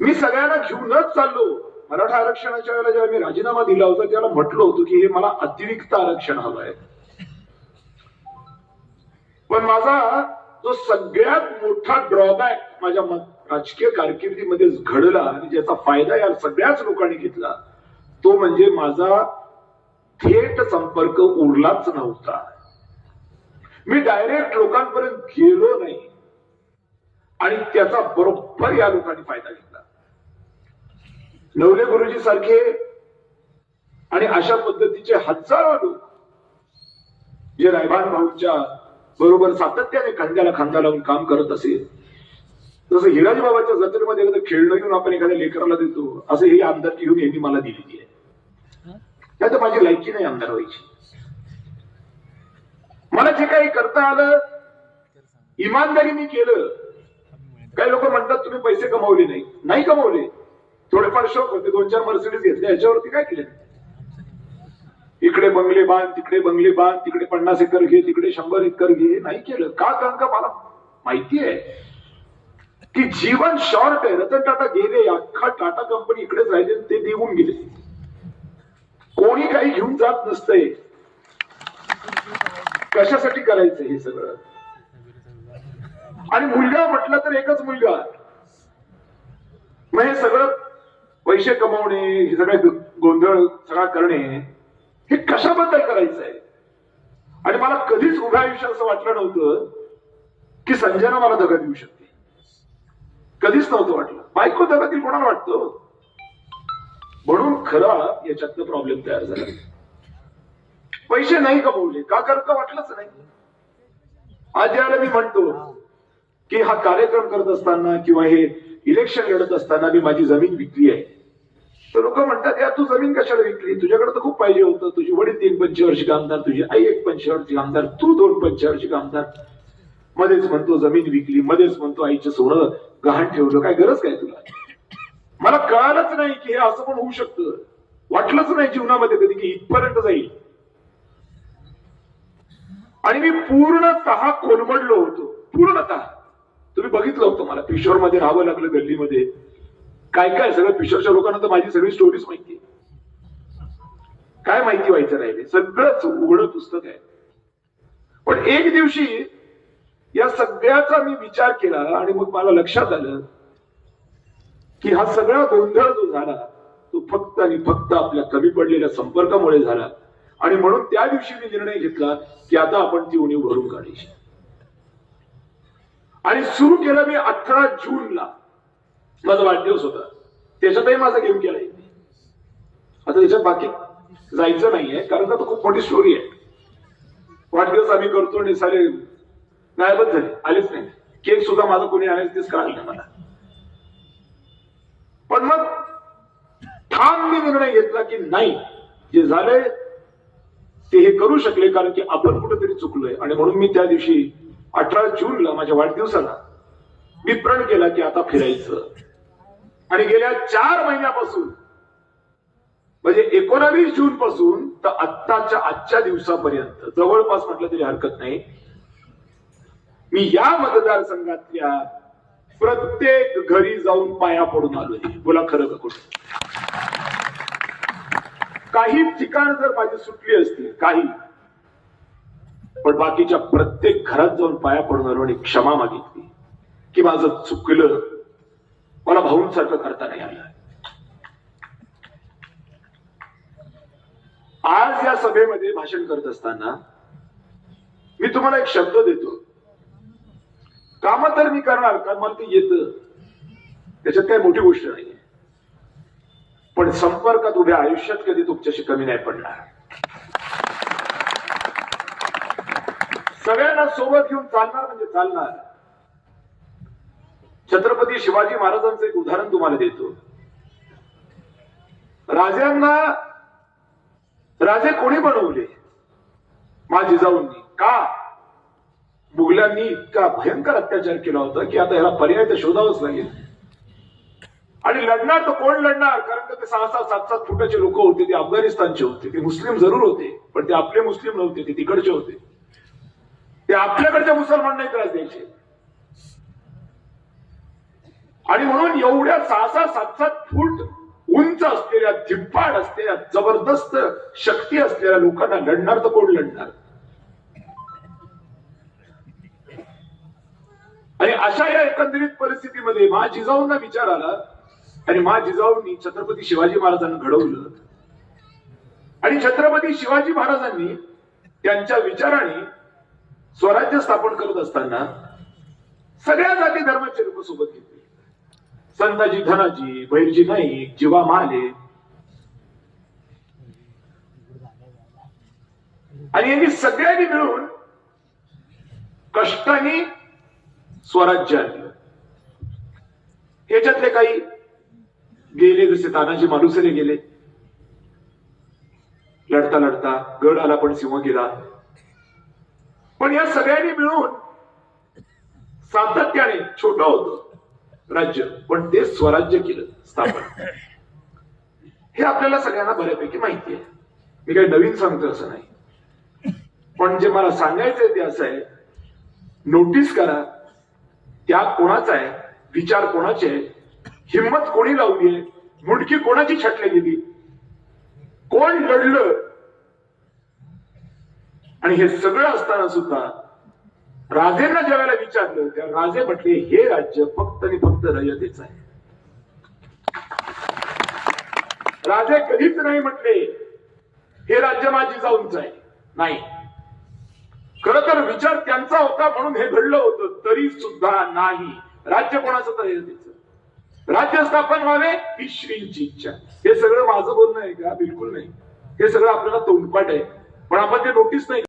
मी सगळ्यांना घेऊनच चाललो. मराठा आरक्षणाच्या वेळेला जेव्हा मी राजीनामा दिला होता त्याला म्हटलं होतं की हे मला अतिरिक्त आरक्षण हवं आहे. पण माझा जो सगळ्यात मोठा ड्रॉबॅक माझ्या राजकीय कारकिर्दीमध्ये घडला आणि ज्याचा फायदा या सगळ्याच लोकांनी घेतला तो म्हणजे माझा थेट संपर्क उरलाच नव्हता. मी डायरेक्ट लोकांपर्यंत गेलो नाही. आणि त्याचा बरोबर या लोकांनी फायदा घेतला. नवले गुरुजी सारखे आणि अशा पद्धतीचे हजारो लोक जे रायबान भाऊच्या बरोबर सातत्याने खांद्याला खांदा लावून काम करत असेल जसं हिराजी बाबाच्या जत्रेमध्ये एखादं खेळणं घेऊन आपण एखाद्या लेकराला देतो असं ही आमदारकी घेऊन यांनी मला दिलेली आहे. त्यात माझी लायकी नाही आमदार व्हायची. मला जे काही करता आलं इमानदारीने केलं काही लोक म्हणतात तुम्ही पैसे कमवले नाही नाही कमवले. थोडेफार शोक होते. दोन चार मर्सिडीज घेतले. याच्यावरती काय केले? इकडे बंगले बांध तिकडे बंगले बांध तिकडे पन्नास एकर घे तिकडे शंभर एकर घे. नाही केलं. का कारण का मला माहिती आहे? की जीवन शॉर्ट आहे. रतन टाटा गेले अख्खा टाटा कंपनी इकडेच राहिले ते निघून गेले. कोणी काही घेऊन जात नसतंय. कशासाठी करायचं हे सगळं? आणि मुलगा म्हटलं तर एकच मुलगा. मग हे सगळं पैसे कमवणे हे सगळे गोंधळ सगळा करणे हे कशाबद्दल करायचं आहे आणि मला कधीच उभ्या आयुष्यात असं वाटलं नव्हतं की संजयनं मला दगा देऊ शकते कधीच नव्हतं वाटलं. बायको दगा देईल कोणाला वाटतं? म्हणून खरा याच्यातनं प्रॉब्लेम तयार झाला. पैसे नाही कमवले. का करत वाटलंच नाही. आज याला मी म्हणतो की हा कार्यक्रम करत असताना किंवा हे इलेक्शन लढत असताना मी माझी जमीन विकली आहे. तर लोक म्हणतात या तू जमीन कशाला विकली? तुझ्याकडे तर खूप पाहिजे होतं. तुझे वडील तीन पंचवर्षिक कामदार तुझी आई एक पंचवर्षिक कामदार तू दोन पंचवर्षिक कामदार मध्येच म्हणतो जमीन विकली मध्येच म्हणतो आईचं सोनं गहाण ठेवलं. काय गरज काय तुला? मला कळालंच नाही की हे असं पण होऊ शकतं. वाटलंच नाही जीवनामध्ये कधी की इथपर्यंत जाईल. आणि मी पूर्णतः कोलमडलो होतो. पूर्णतः. तुम्ही बघितलं होतं मला. पिशोरमध्ये राहावं लागलं गल्लीमध्ये. काय काय सगळं पिशोरच्या लोकांना तर माझी सगळी स्टोरीज माहिती काय माहिती व्हायचं राहिले सगळंच उघडं पुस्तक आहे. पण एक दिवशी या सगळ्याचा मी विचार केला आणि मग मला लक्षात आलं की हा सगळा गोंधळ जो झाला तो फक्त आणि फक्त आपल्या कमी पडलेल्या संपर्कामुळे झाला. आणि म्हणून त्या दिवशी मी निर्णय घेतला की आता आपण ती उणीव भरून काढायची. आणि सुरू केलं मी अठरा जूनला. मुलाचा वाढदिवस होता. त्याच्यातही माझा गेम केला आता त्याच्यात बाकी जायचं नाहीये कारण का तो खूप मोठी स्टोरी आहे. वाढदिवस आम्ही करतो आणि सारे गायबच झाले आलेच नाही. केक सुद्धा माझं कोणी आणायचं तेच कळालं नाही मला. पण मग ठाम मी निर्णय घेतला की नाही जे झाले ते हे करू शकले कारण की आपण कुठेतरी चुकलोय. आणि म्हणून मी त्या दिवशी अठरा जूनला माझ्या वाढदिवसाला मी प्रण केला की आता फिरायचं. आणि गेल्या चार महिन्यापासून म्हणजे एकोणावीस जून पासून तर आत्ताच्या आजच्या दिवसापर्यंत जवळपास म्हटलं तरी हरकत नाही मी या मतदारसंघातल्या प्रत्येक घरी जाऊन पाया पडून आलो बोला खरं का कुठं काही ठिकाण जर माझी सुटली असतील काही पण बाकीच्या प्रत्येक घरात जाऊन पाया पडून आलो आणि क्षमा मागितली की माझं चुकलं मला भाऊंसारखं करता नाही आलं. आज या सभेमध्ये भाषण करत असताना मी तुम्हाला एक शब्द देतो. काम तर मी करणार कारण मला ते येतं. त्याच्यात काही मोठी गोष्ट नाही पण संपर्कात उभ्या आयुष्यात कधी तुमच्याशी कमी नाही पडणार. सगळ्यांना सोबत घेऊन चालणार म्हणजे चालणार. छत्रपती शिवाजी महाराजांचं एक उदाहरण तुम्हाला देतो. राजांना राजे कोणी बनवले? माझी जाऊननी का? मुघलांनी इतका भयंकर अत्याचार केला होता की आता ह्याला पर्याय तर शोधावंच लागेल. आणि लढणार तर कोण लढणार? कारण का ते सहा सहा सात सात फुटाचे लोक होते ते अफगाणिस्तानचे होते ते मुस्लिम जरूर होते पण ते आपले मुस्लिम नव्हते ते तिकडचे होते. ते आपल्याकडच्या मुसलमान त्रास द्यायचे. आणि म्हणून एवढ्या सहा सहा सात सात फूट उंच असलेल्या धिप्पाड असलेल्या जबरदस्त शक्ती असलेल्या लोकांना लढणार तर कोण लढणार? आणि अशा या एकंदरीत परिस्थितीमध्ये मा जिजाऊंना विचार आला आणि मा जिजाऊंनी छत्रपती शिवाजी महाराजांना घडवलं. आणि छत्रपती शिवाजी महाराजांनी त्यांच्या विचाराने स्वराज्य स्थापन करत असताना सगळ्या जाती धर्माचे लोक सोबत घेतले. संताजी धनाजी भैरजी नाईक जीवा महाले आणि यांनी सगळ्यांनी मिळून कष्टाने स्वराज्य आणलं. याच्यातले काही गेले जसे तानाजी मालुसरे गेले. लढता लढता गड आला पण सिंह गेला. पण या सगळ्यांनी मिळून सातत्याने छोट होत. राज्य. पण ते स्वराज्य केलं स्थापन. हे आपल्याला सगळ्यांना बऱ्यापैकी माहिती आहे. मी काही नवीन सांगतो असं नाही. पण जे मला सांगायचंय ते असं आहे. नोटीस करा त्याग कोणाचा आहे विचार कोणाचे आहे हिंमत कोणी लावली आहे मुंडकी कोणाची छटली गेली कोण लढलं? आणि हे सगळं असताना सुद्धा राजेंना ज्या विचारलं त्या राजे म्हटले हे राज्य फक्त आणि फक्त रयतेच आहे. राजे कधीच नाही म्हटले हे राज्य माझी जाऊनच आहे. नाही. खर तर विचार त्यांचा होता म्हणून हे घडलं होतं तरी सुद्धा नाही. राज्य कोणाचं तर राज्य स्थापन व्हावे ही श्रींची इच्छा. हे सगळं माझं बोलणं आहे का? बिलकुल नाही. हे सगळं आपल्याला तोंडपाठ आहे. पण आपण ते नोटीस नाही